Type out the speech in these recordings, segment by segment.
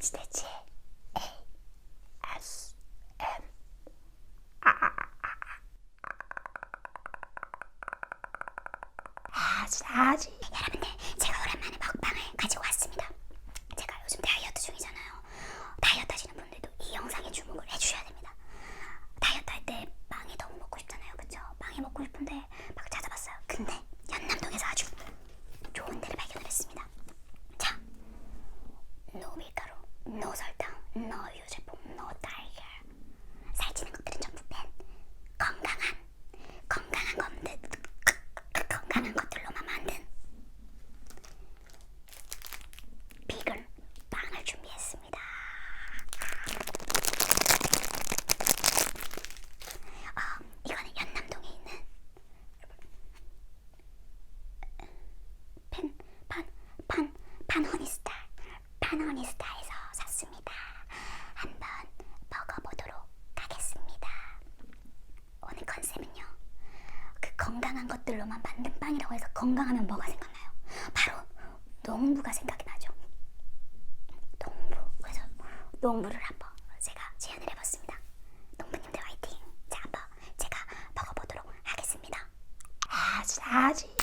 돼지 돼지 A S M 아지 아지 여러분들 제가 오랜만에 먹방을 가지고 왔습니다 제가 요즘 다이어트 중이잖아요 다이어트 하시는 분들도 이 영상에 주목을 해주셔야 됩니다 다이어트 할 때 빵이 너무 먹고 싶잖아요 그쵸 빵이 먹고 싶은데 막 찾아봤어요 근데 연남동에서 아주 좋은 데를 발견을 했습니다 자 노밀가루, 노설탕, 노유제품, 노달걀 살찌는 것들은 전부 뺀 건강한 건강한 것들 건강한 것들로만 만든 비건 빵을 준비했습니다. 어, 이거는 연남동에 있는 펜, 판, 판, 판허니스타, 판허니스타에서 샀습니다. 한번 먹어보도록 하겠습니다. 오늘 컨셉은요. 그 건강한 것들로만 만든 빵이라고 해서 건강하면 뭐가 생각나요? 바로 농부가 생각이 나죠. 농부. 그래서 농부를 한번 아지.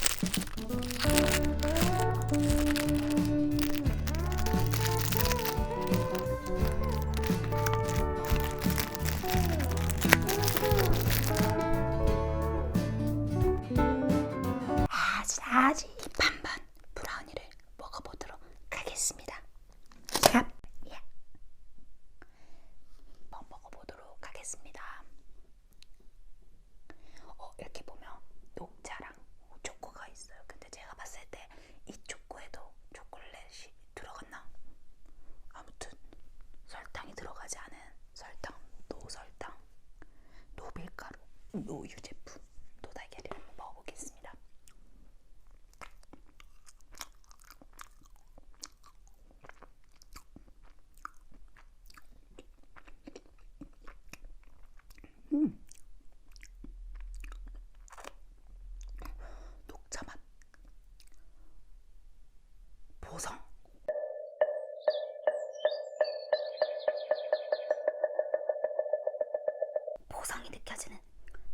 보성이 느껴지는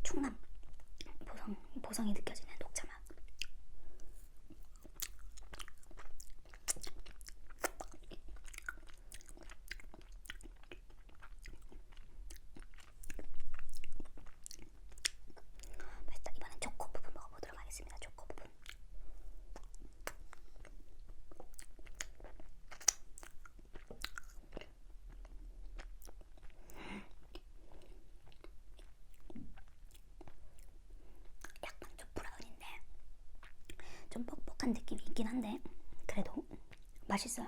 충남 보성 보성이 느껴지는 녹차 맛. 맛있다. 이번엔 초코 부분 먹어보도록 하겠습니다. 초코 부분. 약간 좀 브라운인데 좀 뻑뻑한 느낌이 있긴 한데 그래도 맛있어요.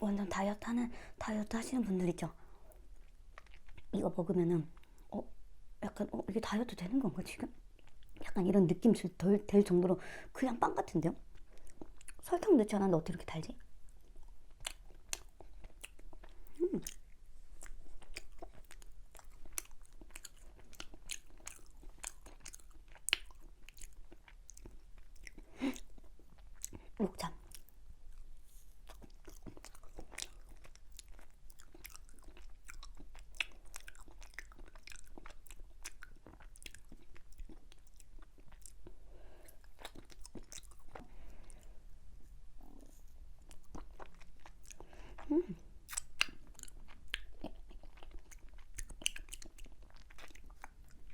완전 다이어트 하는 다이어트 하시는 분들 있죠. 이거 먹으면은 어 약간 어 이게 다이어트 되는 건가 지금? 약간 이런 느낌 덜 될 정도로 그냥 빵 같은데요? 설탕 넣지 않았는데 어떻게 이렇게 달지? 녹차.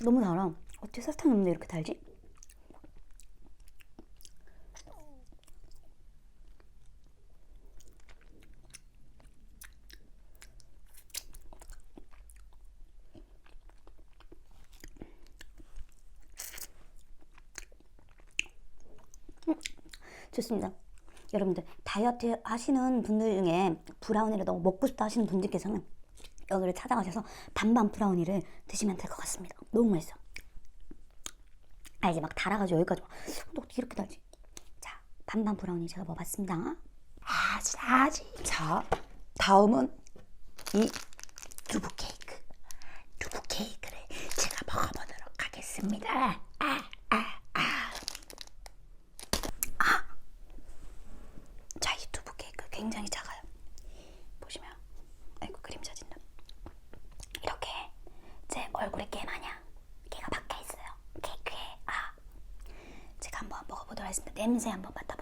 너무 달아. 어떻게 설탕 넣는데 이렇게 달지? 좋습니다. 여러분들 다이어트 하시는 분들 중에 너무 먹고 싶다 하시는 분들께서는 여기를 찾아가셔서 반반 브라우니를 드시면 될 것 같습니다. 너무 맛있어. 아 이제 막 달아가지고 여기까지 와. 너 어떻게 이렇게 달지? 자 반반 브라우니 제가 먹어봤습니다. 아지 아지. 자 다음은 이 두부 케이크. 두부 케이크를 제가 먹어보도록 하겠습니다. 맛있는 냄새 한번 맡아봐.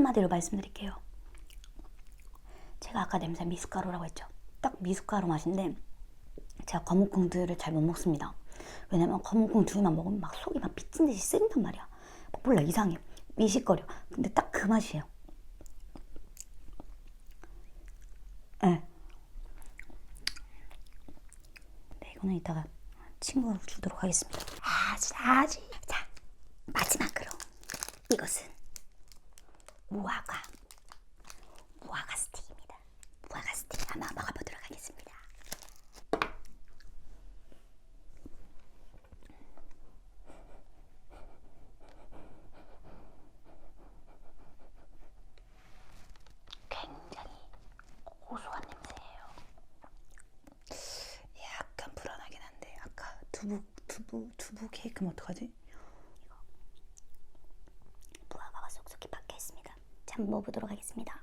한마디로 말씀드릴게요. 제가 아까 냄새 미숫가루라고 했죠. 딱 미숫가루 맛인데 제가 거무콩들을 잘못 먹습니다. 왜냐면 거무콩 두개만 먹으면 막 속이 막 미친 듯이 쓰린단 말이야. 막 몰라 이상해. 미식거려. 근데 딱 그 맛이에요. 네. 네, 이거는 이따가 친구로 주도록 하겠습니다. 아지, 아지. 자, 마지막으로 이것은 무화과 무화과 스틱입니다. 무화과 스틱 한번 먹어보도록 하겠습니다. 굉장히 고소한 냄새예요. 약간 불안하긴 한데 아까 두부 두부 두부 케이크면 어떡하지? 무화과가 쏙쏙히 박혀 있습니다. 자, 한번 먹어보도록 하겠습니다.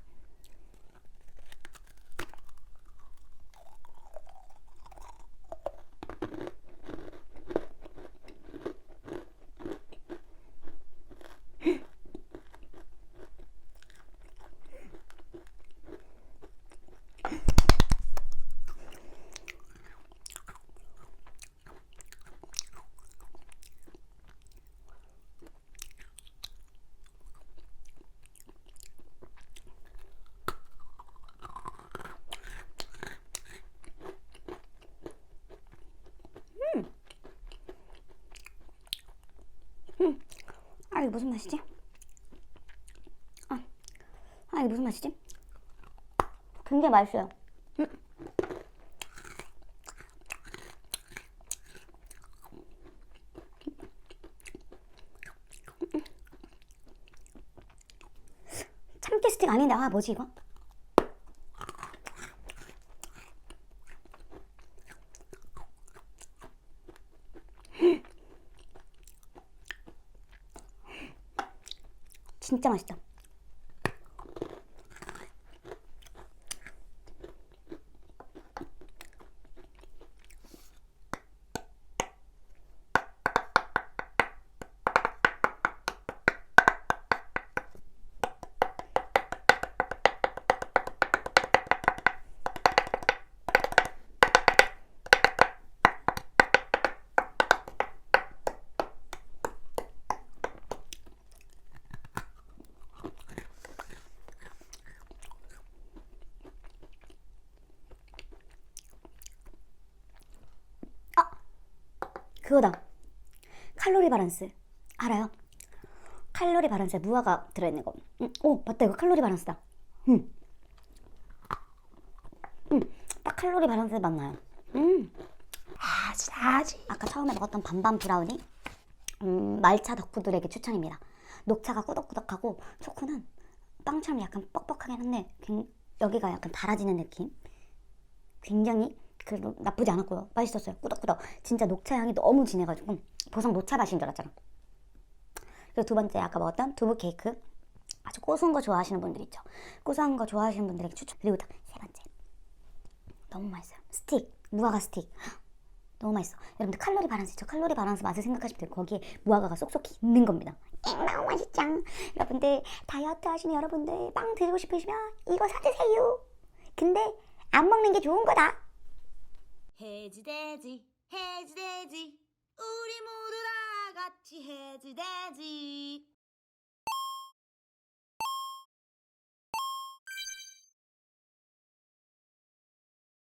아, 이게 무슨 맛이지? 아, 아 이게 무슨 맛이지? 굉장히 맛있어요. 음. 참깨 스틱 아닌데, 아, 뭐지, 이거? 진짜 맛있다. 그거다. 칼로리 바란스. 알아요? 칼로리 바란스에 무화과 들어있는 거. 음, 오, 맞다. 이거 칼로리 바란스다. 음. 음, 딱 칼로리 바란스 맞나요? 음. 아지 아지 아까 처음에 먹었던 반반 브라우니 음, 말차 덕후들에게 추천입니다. 녹차가 꾸덕꾸덕하고 초코는 빵처럼 약간 뻑뻑하긴 한데 굉- 여기가 약간 달아지는 느낌. 굉장히 그래도 나쁘지 않았고요. 맛있었어요. 꾸덕꾸덕. 진짜 녹차 향이 너무 진해가지고 보성 녹차 맛인 줄 알았잖아. 그리고 두 번째 아까 먹었던 두부 케이크. 아주 고소한 거 좋아하시는 분들 있죠. 고소한 거 좋아하시는 분들에게 추천. 그리고 딱세 번째. 너무 맛있어요. 스틱. 무화과 스틱. 너무 맛있어. 여러분들 칼로리 바란스 있죠? 칼로리 바란스 맛을 생각하시면 돼요. 거기에 무화과가 쏙쏙 있는 겁니다. 엥, 너무 맛있죠? 여러분들 다이어트 하시는 여러분들 빵 드시고 싶으시면 이거 사드세요. 근데 안 먹는 게 좋은 거다. 해지돼지 해지돼지. 우리 모두 다 같이 해지돼지